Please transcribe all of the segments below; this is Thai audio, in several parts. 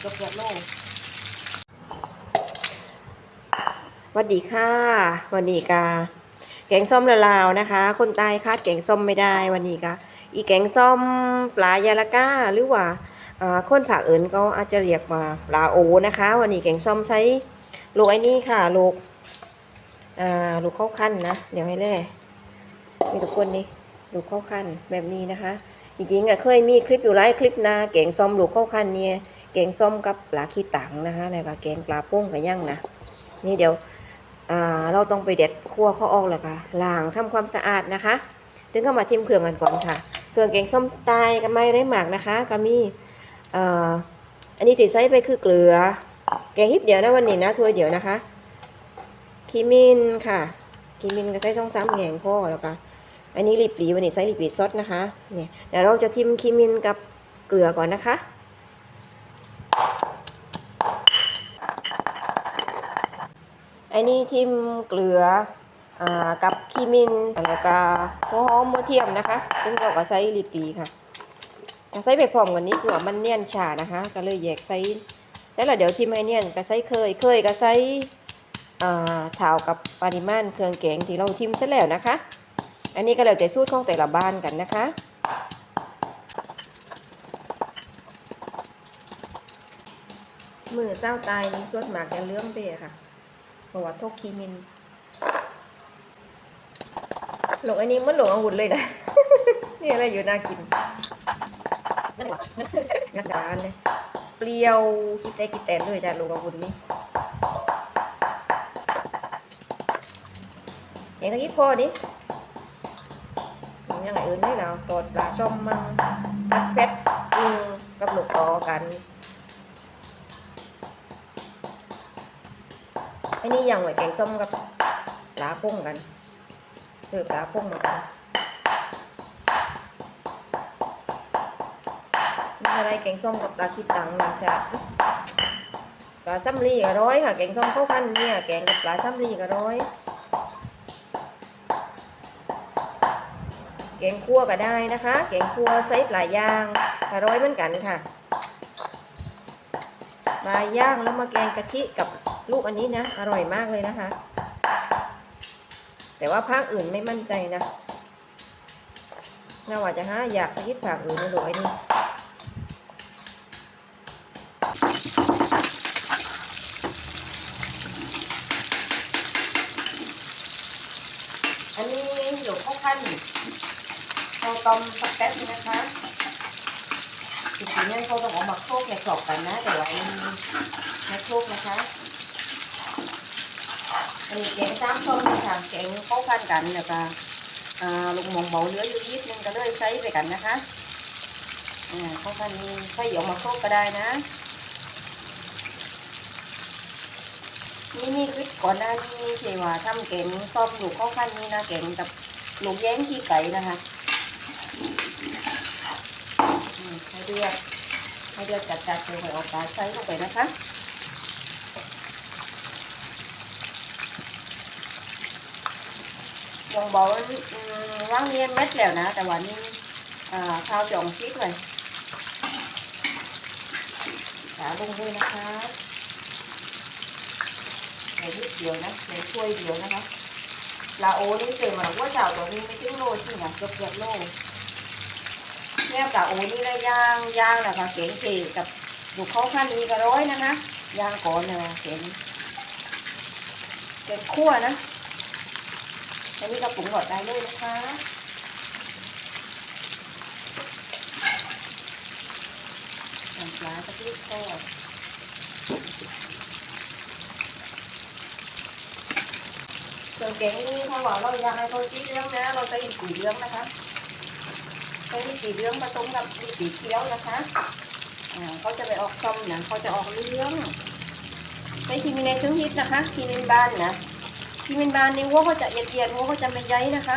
เกือบเกือบโลสวัสดีค่ะ วันนี้กาแกงส้มละลาวนะคะ คนใต้คาดแกงส้มไม่ได้วันนี้กะอีแกงส้มปลายาละก้าหรือว่าคนผักเอิญก็อาจจะเรียกว่าปลาโอนะคะ วันนี้แกงส้มใช้ลูกไอ้นี่ค่ะลูกลูกข้าวขั้นนะ เดี๋ยวให้แล่มีทุกคนนี่ลูกข้าวขั้นแบบนี้นะคะ จริงๆอะเคยมีคลิปอยู่หลายคลิปนะแกงส้อมลูกข้าขั้นเนี่ยแกงส้อมกับปลาขี้ตังนะคะแล้วก็แกงปลาโป้งกับย่างนะนี่เดี๋ยวเราต้องไปเด็ดคั่วขาออกแล้วค่ะล้างทำความสะอาดนะคะถึงก็มาทิมเครื่องกันก่อนค่ะ เครื่องแกงส้มตายก็ไม่ได้หมักนะคะก็มีอ,อันนี้ติดไซส์ไปคือเกลือ แกงนิดเดียวนะวันนี้นะถ้วยเดียวนะคะขีมินค่ะขีมินก็ใส่ช่องซ้ำแงงพ่อแล้วก็ อันนี้รีบหรีวันนี้ใช้รีบหรีซดนะคะ เนี่ยเดี๋ยวเราจะทิมคิมินกับเกลือก่อนนะคะ อันนี้ทิมเกลืออกับคิมินแล้วก็หัวหอมหัวเทียมนะคะซึ่งเราก็ใช้รีบหรีค่ะใช้ไปพร้อมกันนี้คือว่ามันเนียนชานะคะ ก็เลยแยกใส่ใส่แล้วเดี๋ยวทิมให้เนียนก็ใส่เคยเคยก็ใส่อ่าเท่ากับปริมาณเครื่องแกงที่เราทิมเสร็จแล้วนะคะ อันนี้ก็แล้วแต่สูตรของแต่ละบ้านกันนะคะ มือเศร้าตายนี่สวดหมากจะเลื่องไปอะค่ะเพราะว่าโทกคีมินหลงอันนี้มันหลงอาวุธเลยนะ นี่อะไรอยู่น่ากินนั่นหรองัดดานเลยเปรี้ยวคิดแต่คิแต่เลยจ้ะหลงอาวุธนี่เองก็ยิดพอ ดิยังไงอื่นได้แล้วตอดปลาช่อมมังพัดเพชรอืมกับหนูต่อกันไอ้นี่ยังไหวแกงส้มกับปลาพุ่งกันซื้อปลาพุ่งมากันนี่อะไรแกงส้มกับปลาคิดตังนะจ๊ะปลาซัมลีก็ร้อยค่ะแกงส้มเข้าวพันเนี่ยแกงกับปลาซัมลีก็ร้อย แกงคั่วก็ได้นะคะ แกงคั่วไซส์ปลาย่างอร่อยเหมือนกันค่ะปลาย่างแล้วมาแกงกะทิกับลูกอันนี้นะอร่อยมากเลยนะคะ แต่ว่าภาคอื่นไม่มั่นใจนะน่าว่าจะหาอยากสยิดภาคอื่นนะดูไอ้นี่อันนี้หลวงพ่อขั้น เราต้มสักแป๊บนึงนะคะจริงๆเนี่ยเขาต้องเอามาโคลกในกรอบกันนะแต่ว่าอันนี้ไม่โคลกนะคะอันนี้แกงซ้ำส้มค่ะแกงเข้ากันกันแล้วก็อ่าลูกหมองเบาเหลืออยู่นิดนึงก็เลยใช้ไปกันนะคะเข้ากันนี่ใช้ออกมาโคลกก็ได้นะนี่มีคลิปก่อนหน้านี้เทว่าทำแกงส้อมลูกเข้ากันนี่นะแกงกับลูกแย้งขี้ไก่นะคะ อืม ให้เดือดให้เดือดจัดๆเลยหอยออกปลาใส่ลงไปนะคะวงเบาอืมว่างเนียนเม็ดแล้วนะ แต่ว่านี่อ่าข้าวจ่องพริกเลยขาลงด้วยนะคะในนิดเดียวนะในถ้วยเดียวนะคะลาโอนี่เจอมาว่าเจ้าตัวนี้ไม่ถึงโลจริงอะเกือบเกือบโล เนี่ยกับโอ้นี่ได้ย่างย่างแล้วก็เก๋งเก๋กับดูเขาขั้นนี้ก็ร้อยนะคะย่างก่อนนะเก๋งเก๋งคั่วนะอันนี้ก็ปรุงรสได้เลยนะคะน้ำปลาสักนิดก็ส่วนเก๋งนี่ถ้าว่าเราอยากให้เขาสีเหลืองนะเราใส่สีเหลืองนะคะ ใช้ลิสีเหลืองผสมกับลิสีเขียวนะคะอ่าเขาจะไปออกส้มนะเขาจะออกเหลืองใช้คีมินในซึ่งฮิตนะคะคีมินบานนะคีมินบานนี่หัวเขาจะเอียดๆหัวเขาจะไม่ใยนะคะ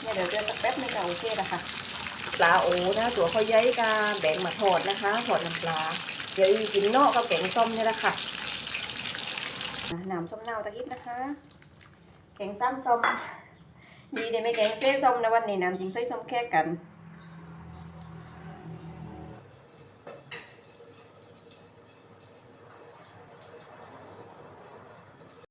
เนี่ยเดี๋ยวเดือนสักแป๊บนึงก็โอเคแล้วค่ะปลาโอ้นะตัวเขาใยกาแบ่งมาทอดนะคะทอดน้ำปลาเดี๋ยวกินนอกกับแกงส้มเนี่ยแหละค่ะอะน้ำส้มเน่าตะกี้นะคะแกงซ้ำส้ม ดีเดี๋ยวไม่แกงเส้นส้มนะวันนี้น้ำจริงใส่ส้มแค่กัน